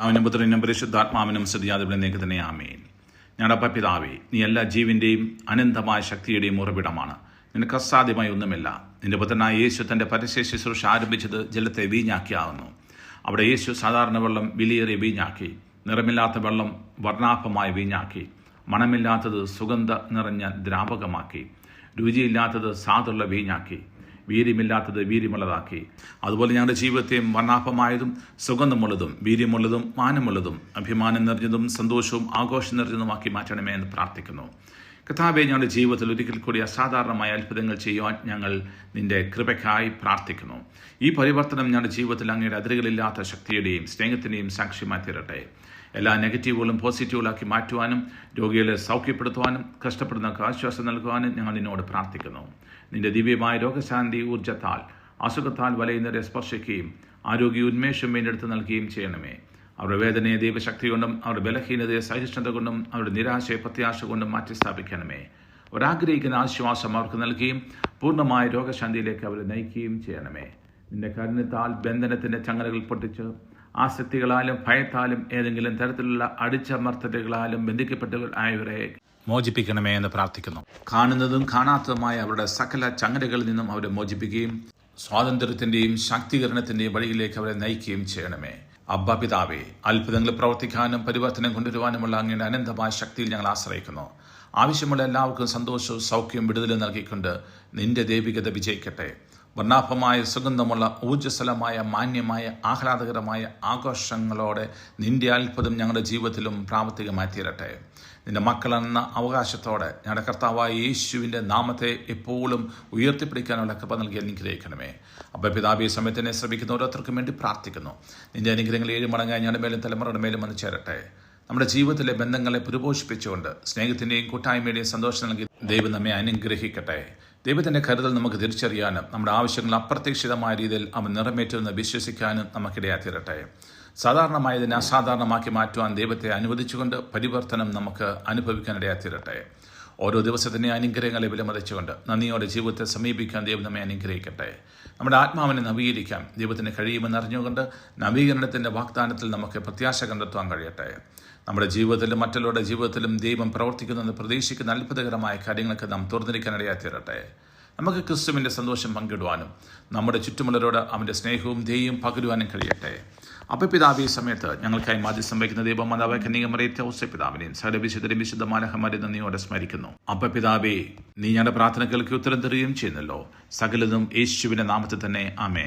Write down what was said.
അവനും പുത്രനും പരിശുദ്ധാത്മാവിനും സ്തുതിയാതിവിടെ തന്നെ ആമേൻ. ഞങ്ങളുടെ പിതാവേ നീ എല്ലാ ജീവിന്റെയും അനന്തമായ ശക്തിയുടെയും ഉറവിടമാണ്. നിനക്ക് അസാധ്യമായി ഒന്നുമില്ല. നിന്റെ പുത്രനായ യേശു തന്റെ പരസ്യ ശുശ്രൂഷ ആരംഭിച്ചത് ജലത്തെ വീഞ്ഞാക്കിയാവുന്നു അവിടെ യേശു സാധാരണ വെള്ളം വിലയേറിയ വീഞ്ഞാക്കി നിറമില്ലാത്ത വെള്ളം വർണാഭമായി വീഞ്ഞാക്കി മണമില്ലാത്തത് സുഗന്ധ നിറഞ്ഞ ദ്രാവകമാക്കി രുചിയില്ലാത്തത് സാതുള്ള വീഞ്ഞാക്കി വീര്യമില്ലാത്തത് വീര്യമുള്ളതാക്കി. അതുപോലെ ഞങ്ങളുടെ ജീവിതത്തെ വർണാഭമായതും സുഗന്ധമുള്ളതും വീര്യമുള്ളതും മാനമുള്ളതും അഭിമാനം നിറഞ്ഞതും സന്തോഷവും ആഘോഷം നിറഞ്ഞതുമാക്കി മാറ്റണമേ എന്ന് പ്രാർത്ഥിക്കുന്നു. കഥാബെ ഞങ്ങളുടെ ജീവിതത്തിൽ ഒരിക്കൽ കൂടി അസാധാരണമായ അത്ഭുതങ്ങൾ ചെയ്യുവാൻ ഞങ്ങൾ നിന്റെ കൃപയ്ക്കായി പ്രാർത്ഥിക്കുന്നു. ഈ പരിവർത്തനം ഞങ്ങളുടെ ജീവിതത്തിൽ അങ്ങയുടെ അതിരുകളില്ലാത്ത ശക്തിയുടെയും സ്നേഹത്തിന്റെയും സാക്ഷ്യമായി തീരട്ടെ. എല്ലാ നെഗറ്റീവുകളും പോസിറ്റീവുകളാക്കി മാറ്റുവാനും രോഗികളെ സൗഖ്യപ്പെടുത്തുവാനും കഷ്ടപ്പെടുന്നവർക്ക് ആശ്വാസം നൽകുവാനും ഞങ്ങൾ നിന്നോട് പ്രാർത്ഥിക്കുന്നു. നിന്റെ ദിവ്യമായ രോഗശാന്തി ഊർജത്താൽ അസുഖത്താൽ വലയുന്നവരെ സ്പർശിക്കുകയും ആരോഗ്യ ഉന്മേഷം വീണ്ടെടുത്ത് നൽകുകയും ചെയ്യണമേ. അവരുടെ വേദനയെ ദൈവശക്തി കൊണ്ടും അവരുടെ ബലഹീനതയെ സഹിഷ്ണുത കൊണ്ടും അവരുടെ നിരാശയെ പ്രത്യാശ കൊണ്ടും മാറ്റി സ്ഥാപിക്കണമേ അവരാഗ്രഹിക്കുന്ന ആശ്വാസം അവർക്ക് നൽകുകയും പൂർണമായ രോഗശാന്തിയിലേക്ക് അവരെ നയിക്കുകയും ചെയ്യണമേ. നിന്റെ കരുണത്താൽ ബന്ധനത്തിന്റെ ചങ്ങലകൾ പൊട്ടിച്ച് ആസക്തികളാലും ഭയത്താലും ഏതെങ്കിലും തരത്തിലുള്ള അടിച്ചമർത്തലുകളാലും ബന്ധിക്കപ്പെട്ടവർ ആയവരെ മോചിപ്പിക്കണമേ എന്ന് പ്രാർത്ഥിക്കുന്നു. കാണുന്നതും കാണാത്തതുമായ അവരുടെ സകല ചങ്ങലകളിൽ നിന്നും അവരെ മോചിപ്പിക്കുകയും സ്വാതന്ത്ര്യത്തിന്റെയും ശാക്തീകരണത്തിന്റെയും വഴിയിലേക്ക് അവരെ നയിക്കുകയും ചെയ്യണമേ. അബ്ബ പിതാവേ അത്ഭുതങ്ങൾ പ്രവർത്തിക്കാനും പരിവർത്തനം കൊണ്ടുവരുവാനുമുള്ള അങ്ങയുടെ അനന്തമായ ശക്തിയിൽ ഞങ്ങൾ ആശ്രയിക്കുന്നു. ആവശ്യമുള്ള എല്ലാവർക്കും സന്തോഷവും സൗഖ്യവും വിടുതലും നൽകിക്കൊണ്ട് നിന്റെ ദൈവികത വിജയിക്കട്ടെ. വർണാഭമായ സുഗന്ധമുള്ള ഊർജസ്വലമായ മാന്യമായ ആഹ്ലാദകരമായ ആഘോഷങ്ങളോടെ നിന്റെ അത്ഭുതം ഞങ്ങളുടെ ജീവിതത്തിലും പ്രാവർത്തികമായി തീരട്ടെ. നിന്റെ മക്കളെന്ന അവകാശത്തോടെ ഞങ്ങളുടെ കർത്താവായ യേശുവിന്റെ നാമത്തെ എപ്പോഴും ഉയർത്തിപ്പിടിക്കാനുള്ള കൃപ നൽകി അനുഗ്രഹിക്കണമേ. അപ്പം പിതാബി സമയത്തിനെ ശ്രമിക്കുന്ന ഓരോരുത്തർക്കും വേണ്ടി പ്രാർത്ഥിക്കുന്നു. നിന്റെ അനുഗ്രഹങ്ങൾ ഏഴ് മടങ്ങായി ഞങ്ങളുടെ മേലും തലമുറയുടെ മേലും വന്ന് ചേരട്ടെ. നമ്മുടെ ജീവിതത്തിലെ ബന്ധങ്ങളെ പുരുപോഷിപ്പിച്ചുകൊണ്ട് സ്നേഹത്തിന്റെയും കൂട്ടായ്മയുടെയും സന്തോഷം നൽകി ദൈവം നമ്മെ അനുഗ്രഹിക്കട്ടെ. ദൈവത്തിന്റെ കരുതൽ നമുക്ക് തിരിച്ചറിയാനും നമ്മുടെ ആവശ്യങ്ങൾ അപ്രതീക്ഷിതമായ രീതിയിൽ അവൻ നിറമേറ്റുമെന്ന് വിശ്വസിക്കാനും നമുക്കിടയാ തീരട്ടെ സാധാരണമായതിനെ അസാധാരണമാക്കി മാറ്റുവാൻ ദൈവത്തെ അനുവദിച്ചുകൊണ്ട് പരിവർത്തനം നമുക്ക് അനുഭവിക്കാനിടയാ ഓരോ ദിവസത്തിന്റെ അനുഗ്രഹങ്ങളെ വിലമതിച്ചുകൊണ്ട് നന്ദിയോടെ ജീവിതത്തെ സമീപിക്കാൻ ദൈവം നമ്മെ അനുഗ്രഹിക്കട്ടെ. നമ്മുടെ ആത്മാവിനെ നവീകരിക്കാൻ ദൈവത്തിന് കഴിയുമെന്ന് അറിഞ്ഞുകൊണ്ട് നവീകരണത്തിന്റെ വാഗ്ദാനത്തിൽ നമുക്ക് പ്രത്യാശ കണ്ടെത്തുവാൻ കഴിയട്ടെ. നമ്മുടെ ജീവിതത്തിലും മറ്റുള്ളവരുടെ ജീവിതത്തിലും ദൈവം പ്രവർത്തിക്കുന്നെന്ന് പ്രതീക്ഷിക്കുന്ന അത്ഭുതകരമായ കാര്യങ്ങൾക്ക് നാം തുറന്നിരിക്കാനിടയായി തീരട്ടെ. നമുക്ക് ക്രിസ്തുവിന്റെ സന്തോഷം പങ്കിടുവാനും നമ്മുടെ ചുറ്റുമുള്ളവരോട് അവന്റെ സ്നേഹവും ധേയവും പകരുവാനും കഴിയട്ടെ. അപ്പൊ പിതാവ് ഈ സമയത്ത് ഞങ്ങൾക്കായി മാധ്യസ്ഥം സംഭവിക്കുന്ന ദൈവം മാതാവ് കന്യകമറിയത്തെ പിതാവിനെയും സകലവിശുദ്ധരും വിശുദ്ധ മാലഹമാരെ നന്ദിയോടെ സ്മരിക്കുന്നു. അപ്പൊ പിതാവേ നീ ഞങ്ങളുടെ പ്രാർത്ഥനകൾക്ക് ഉത്തരം തരികയും ചെയ്യുന്നല്ലോ. സകലതും യേശുവിന്റെ നാമത്തിൽ തന്നെ. ആമേ